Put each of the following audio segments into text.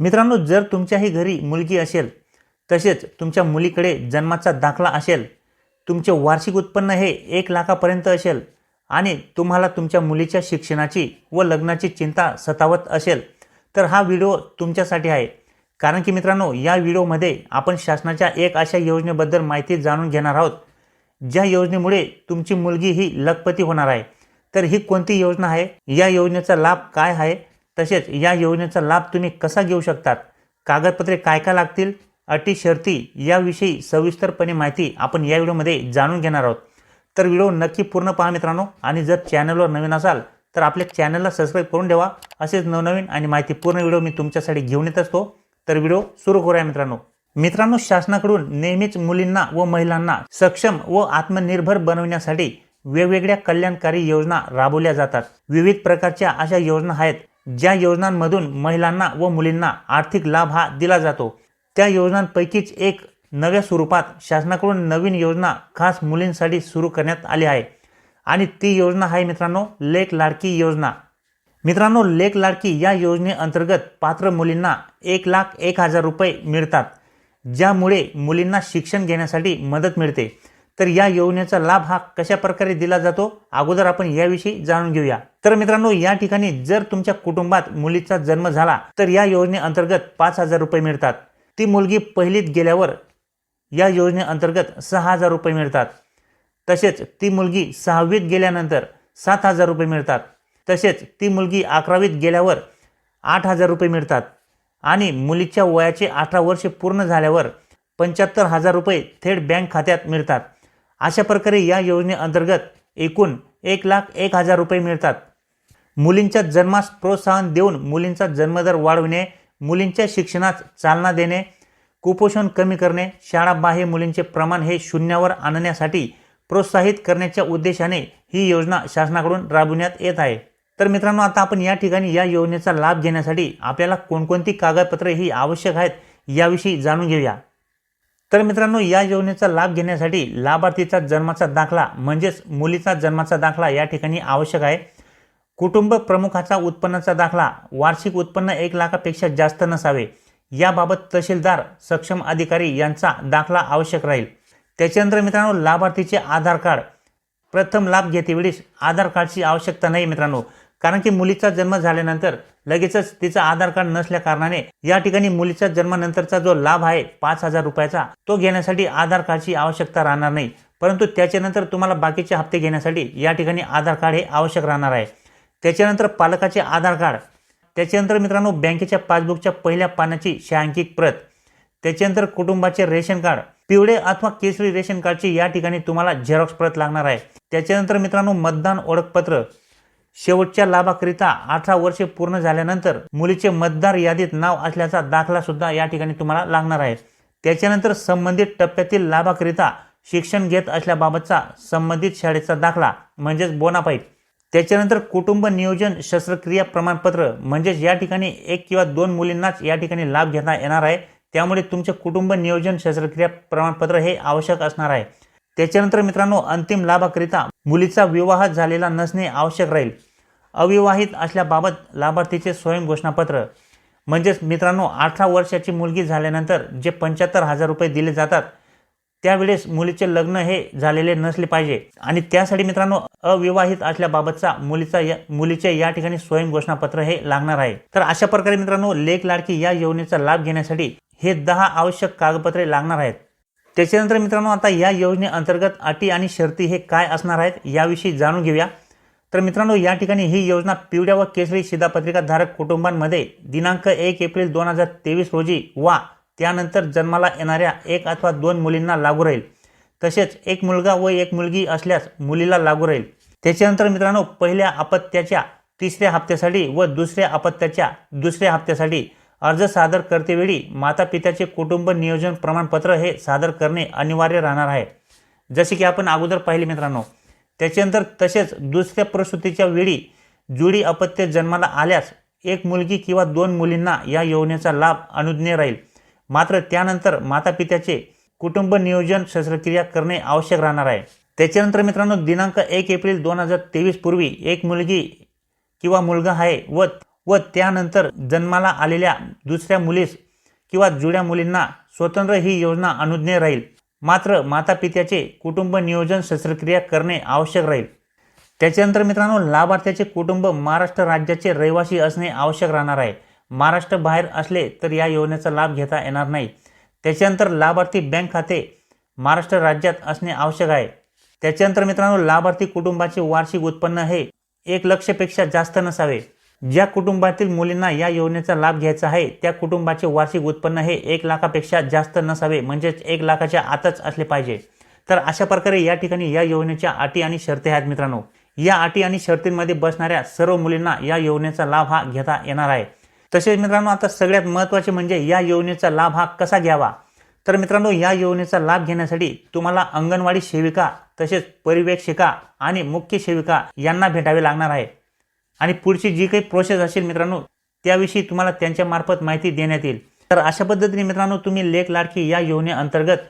मित्रांनो जर तुमच्याही घरी मुलगी असेल तसेच तुमच्या मुलीकडे जन्माचा दाखला असेल तुमचे वार्षिक उत्पन्न हे एक लाखापर्यंत असेल आणि तुम्हाला तुमच्या मुलीच्या शिक्षणाची व लग्नाची चिंता सतावत असेल तर हा व्हिडिओ तुमच्यासाठी आहे. कारण की मित्रांनो या व्हिडिओमध्ये आपण शासनाच्या एक अशा योजनेबद्दल माहिती जाणून घेणार आहोत ज्या योजनेमुळे तुमची मुलगी ही लखपती होणार आहे. तर ही कोणती योजना आहे? या योजनेचा लाभ काय आहे? तसेच या योजनेचा लाभ तुम्ही कसा घेऊ शकतात? कागदपत्रे काय काय लागतील? अटी शर्ती याविषयी सविस्तरपणे माहिती आपण या व्हिडिओमध्ये जाणून घेणार आहोत. तर व्हिडिओ नक्की पूर्ण पहा मित्रांनो आणि जर चॅनलवर नवीन असाल तर आपल्या चॅनलला सबस्क्राईब करून ठेवा. असेच नवनवीन आणि माहितीपूर्ण व्हिडिओ मी तुमच्यासाठी घेऊन येत असतो. तर व्हिडिओ सुरू करूया मित्रांनो. मित्रांनो शासनाकडून नेहमीच मुलींना व महिलांना सक्षम व आत्मनिर्भर बनवण्यासाठी वेगवेगळ्या कल्याणकारी योजना राबवल्या जातात. विविध प्रकारच्या अशा योजना आहेत. ज्या योजनांमधून महिलांना व मुलींना आर्थिक लाभ हा दिला जातो त्या योजनांपैकीच एक नव्या स्वरूपात शासनाकडून नवीन योजना खास मुलींसाठी सुरू करण्यात आली आहे. आणि ती योजना आहे मित्रांनो लेख लाडकी योजना. मित्रांनो लेख लाडकी या योजनेअंतर्गत पात्र मुलींना एक लाख एक हजार रुपये मिळतात ज्यामुळे मुलींना शिक्षण घेण्यासाठी मदत मिळते. तर या योजनेचा लाभ हा कशा प्रकारे दिला जातो? अगोदर आपण याविषयी जाणून घेऊया. तर मित्रांनो या ठिकाणी जर तुमच्या कुटुंबात मुलीचा जन्म झाला तर या योजनेअंतर्गत पाच हजार रुपये मिळतात. ती मुलगी पहिलीत गेल्यावर या योजनेअंतर्गत सहा हजार रुपये मिळतात. तसेच ती मुलगी सहावीत गेल्यानंतर सात हजार रुपये मिळतात. तसेच ती मुलगी अकरावीत गेल्यावर आठ हजार रुपये मिळतात. आणि मुलीच्या वयाचे अठरा वर्षे पूर्ण झाल्यावर पंच्याहत्तर हजार रुपये थेट बँक खात्यात मिळतात. अशा प्रकारे या योजनेअंतर्गत एकूण एक लाख एक हजार रुपये मिळतात. मुलींच्या जन्मास प्रोत्साहन देऊन मुलींचा जन्मदर वाढविणे मुलींच्या शिक्षणास चालना देणे कुपोषण कमी करणे शाळाबाह्य मुलींचे प्रमाण हे शून्यावर आणण्यासाठी प्रोत्साहित करण्याच्या उद्देशाने ही योजना शासनाकडून राबविण्यात येत आहे. तर मित्रांनो आता आपण या ठिकाणी या योजनेचा लाभ घेण्यासाठी आपल्याला कोणकोणती कागदपत्रे ही आवश्यक आहेत याविषयी जाणून घेऊया. तर मित्रांनो या योजनेचा लाभ घेण्यासाठी लाभार्थीचा जन्माचा दाखला म्हणजेच मुलीचा जन्माचा दाखला या ठिकाणी आवश्यक आहे. कुटुंब प्रमुखाचा उत्पन्नाचा दाखला वार्षिक उत्पन्न एक लाखापेक्षा जास्त नसावे. याबाबत तहसीलदार सक्षम अधिकारी यांचा दाखला आवश्यक राहील. त्याच्यानंतर मित्रांनो लाभार्थीचे आधार कार्ड. प्रथम लाभ घेतेवेळीस आधार कार्डची आवश्यकता नाही मित्रांनो कारण की मुलीचा जन्म झाल्यानंतर लगेचच तिचं आधार कार्ड नसल्या कारणाने या ठिकाणी मुलीच्या जन्मानंतरचा जो लाभ आहे पाच हजार रुपयाचा तो घेण्यासाठी आधार कार्डची आवश्यकता राहणार नाही. परंतु त्याच्यानंतर तुम्हाला बाकीचे हप्ते घेण्यासाठी या ठिकाणी आधार कार्ड हे आवश्यक राहणार आहे. त्याच्यानंतर पालकाचे आधार कार्ड. त्याच्यानंतर मित्रांनो बँकेच्या पासबुकच्या पहिल्या पानाची छायांकित प्रत. त्याच्यानंतर कुटुंबाचे रेशन कार्ड. पिवळे अथवा केसरी रेशन कार्डची या ठिकाणी तुम्हाला झेरॉक्स प्रत लागणार आहे. त्याच्यानंतर मित्रांनो मतदान ओळखपत्र. शेवटच्या लाभाकरिता अठरा वर्षे पूर्ण झाल्यानंतर मुलीचे मतदार यादीत नाव असल्याचा दाखला सुद्धा या ठिकाणी तुम्हाला लागणार आहे. त्याच्यानंतर संबंधित टप्प्यातील लाभाकरिता शिक्षण घेत असल्याबाबतचा संबंधित शाळेचा दाखला म्हणजेच बोनापाईट त्याच्यानंतर कुटुंब नियोजन शस्त्रक्रिया प्रमाणपत्र म्हणजेच या ठिकाणी एक किंवा दोन मुलींनाच या ठिकाणी लाभ घेता येणार आहे. त्यामुळे तुमचे कुटुंब नियोजन शस्त्रक्रिया प्रमाणपत्र हे आवश्यक असणार आहे. त्याच्यानंतर मित्रांनो अंतिम लाभाकरिता मुलीचा विवाह झालेला नसणे आवश्यक राहील. अविवाहित असल्याबाबत लाभार्थीचे स्वयं घोषणापत्र. म्हणजेच मित्रांनो अठरा वर्षाची मुलगी झाल्यानंतर जे पंच्याहत्तर हजार रुपये दिले जातात त्यावेळेस मुलीचे लग्न हे झालेले नसले पाहिजे. आणि त्यासाठी मित्रांनो अविवाहित असल्याबाबतचा मुलीचा या मुलीचे या ठिकाणी स्वयं घोषणापत्र हे लागणार आहे. तर अशा प्रकारे मित्रांनो लेख लाडकी या योजनेचा लाभ घेण्यासाठी हे दहा आवश्यक कागदपत्रे लागणार आहेत. त्याच्यानंतर मित्रांनो आता या योजनेअंतर्गत अटी आणि शर्ती हे काय असणार आहेत याविषयी जाणून घेऊया. तर मित्रांनो या ठिकाणी ही योजना पिवळ्या व केसरी शिधापत्रिकाधारक कुटुंबांमध्ये दिनांक एक एप्रिल दोन हजार तेवीस रोजी वा त्यानंतर जन्माला येणाऱ्या एक अथवा दोन मुलींना लागू राहील. तसेच एक मुलगा व एक मुलगी असल्यास मुलीला लागू राहील. त्याच्यानंतर मित्रांनो पहिल्या अपत्याच्या तिसऱ्या हप्त्यासाठी व दुसऱ्या अपत्याच्या दुसऱ्या हप्त्यासाठी अर्ज सादर करतेवेळी माता पित्याचे कुटुंब नियोजन प्रमाणपत्र हे सादर करणे अनिवार्य राहणार आहे. जसे की आपण अगोदर पाहिले मित्रांनो त्याच्यानंतर तसेच दुसऱ्या प्रसूतीच्या वेळी जुडी अपत्य जन्माला आल्यास एक मुलगी किंवा दोन मुलींना या योजनेचा लाभ अनुज्ञेय राहील. मात्र त्यानंतर माता पित्याचे कुटुंब नियोजन शस्त्रक्रिया करणे आवश्यक राहणार आहे. त्याच्यानंतर मित्रांनो दिनांक एक एप्रिल दोन हजार तेवीस पूर्वी एक मुलगी किंवा मुलगा आहे व व त्यानंतर जन्माला आलेल्या दुसऱ्या मुलीस किंवा जुड्या मुलींना स्वतंत्र ही योजना अनुज्ञेय राहील. मात्र माता पित्याचे कुटुंब नियोजन शस्त्रक्रिया करणे आवश्यक राहील. त्याच्यानंतर मित्रांनो लाभार्थ्याचे कुटुंब महाराष्ट्र राज्याचे रहिवासी असणे आवश्यक राहणार आहे. महाराष्ट्र बाहेर असले तर या योजनेचा लाभ घेता येणार नाही. त्याच्यानंतर लाभार्थी बँक खाते महाराष्ट्र राज्यात असणे आवश्यक आहे. त्याच्यानंतर मित्रांनो लाभार्थी कुटुंबाचे वार्षिक उत्पन्न हे एक लक्षपेक्षा जास्त नसावे. ज्या कुटुंबातील मुलींना या योजनेचा लाभ घ्यायचा आहे त्या कुटुंबाचे वार्षिक उत्पन्न हे एक लाखापेक्षा जास्त नसावे म्हणजेच एक लाखाच्या आतच असले पाहिजे. तर अशा प्रकारे या ठिकाणी या योजनेच्या अटी आणि शर्ती आहेत मित्रांनो. या अटी आणि शर्तींमध्ये बसणाऱ्या सर्व मुलींना या योजनेचा लाभ हा घेता येणार आहे. तसेच मित्रांनो आता सगळ्यात महत्त्वाचे म्हणजे या योजनेचा लाभ हा कसा घ्यावा? तर मित्रांनो या योजनेचा लाभ घेण्यासाठी तुम्हाला अंगणवाडी सेविका तसेच परिवेक्षिका आणि मुख्य सेविका यांना भेटावे लागणार आहे. आणि पुढची जी काही प्रोसेस असेल मित्रांनो त्याविषयी तुम्हाला त्यांच्या मार्फत माहिती देण्यात येईल. तर अशा पद्धतीने मित्रांनो तुम्ही लेख लाडकी या योजनेअंतर्गत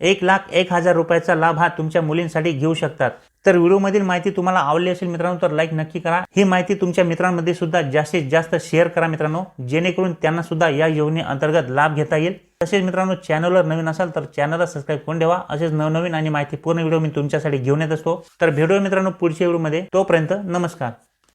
एक लाख एक हजार रुपयाचा लाभ हा तुमच्या मुलींसाठी घेऊ शकतात. तर व्हिडिओमधील माहिती तुम्हाला आवडली असेल मित्रांनो तर लाईक नक्की करा. ही माहिती तुमच्या मित्रांमध्ये सुद्धा जास्तीत जास्त शेअर करा मित्रांनो जेणेकरून त्यांना सुद्धा या योजनेअंतर्गत लाभ घेता येईल. तसेच मित्रांनो चॅनलवर नवीन असाल तर चॅनलला सबस्क्राईब करून ठेवा. असेच नवनवीन आणि माहिती पूर्ण व्हिडिओ मी तुमच्यासाठी घेऊन येत असतो. तर भेटूया मित्रांनो पुढच्या व्हिडिओमध्ये. तोपर्यंत नमस्कार.